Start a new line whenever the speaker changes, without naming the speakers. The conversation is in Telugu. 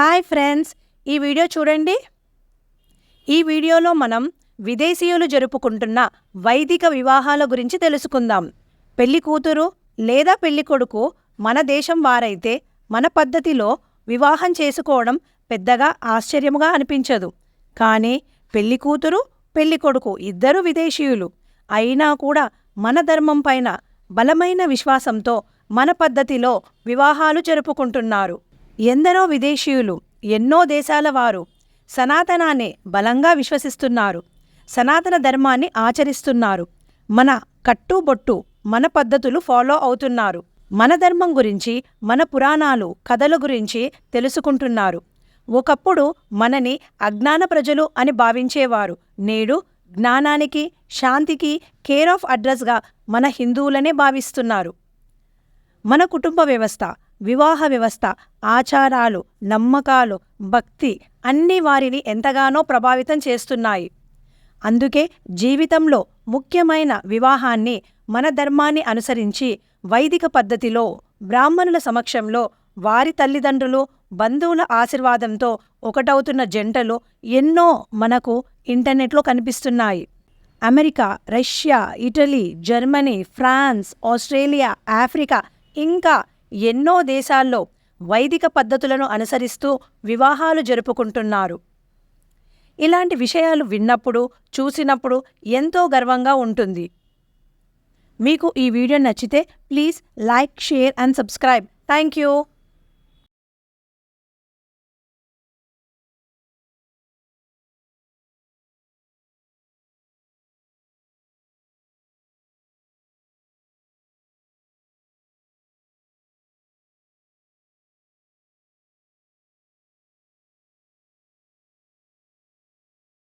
హాయ్ ఫ్రెండ్స్ ఈ వీడియో చూడండి. ఈ వీడియోలో మనం విదేశీయులు జరుపుకుంటున్న వైదిక వివాహాల గురించి తెలుసుకుందాం. పెళ్ళి కూతురు లేదా పెళ్ళి కొడుకు మన దేశం వారైతే మన పద్ధతిలో వివాహం చేసుకోవడం పెద్దగా ఆశ్చర్యముగా అనిపించదు. కానీ పెళ్ళి కూతురు పెళ్ళి కొడుకు ఇద్దరు విదేశీయులు. అయినా కూడా మన ధర్మం పైన బలమైన విశ్వాసంతో మన పద్ధతిలో వివాహాలు జరుపుకుంటున్నారు. ఎందరో విదేశీయులు ఎన్నో దేశాల వారు సనాతనాన్ని బలంగా విశ్వసిస్తున్నారు సనాతన ధర్మాన్ని ఆచరిస్తున్నారు మన కట్టుబొట్టు మన పద్ధతులు ఫాలో అవుతున్నారు మన ధర్మం గురించి మన పురాణాలు కథల గురించి తెలుసుకుంటున్నారు. ఒకప్పుడు మనని అజ్ఞాన ప్రజలు అని భావించేవారు. నేడు జ్ఞానానికి శాంతికి కేర్ ఆఫ్ అడ్రస్గా మన హిందువులనే భావిస్తున్నారు. మన కుటుంబ వ్యవస్థ వివాహ వ్యవస్థ ఆచారాలు నమ్మకాలు భక్తి అన్నీ వారిని ఎంతగానో ప్రభావితం చేస్తున్నాయి. అందుకే జీవితంలో ముఖ్యమైన వివాహాన్ని మన ధర్మాన్ని అనుసరించి వైదిక పద్ధతిలో బ్రాహ్మణుల సమక్షంలో వారి తల్లిదండ్రులు బంధువుల ఆశీర్వాదంతో ఒకటవుతున్న జంటలు ఎన్నో మనకు ఇంటర్నెట్లో కనిపిస్తున్నాయి. America Russia Italy Germany France Australia Africa ఇంకా ఎన్నో దేశాల్లో వైదిక పద్ధతులను అనుసరిస్తూ వివాహాలు జరుపుకుంటున్నారు. ఇలాంటి విషయాలు విన్నప్పుడు చూసినప్పుడు ఎంతో గర్వంగా ఉంటుంది. మీకు ఈ వీడియో నచ్చితే please like share and subscribe. Thank you.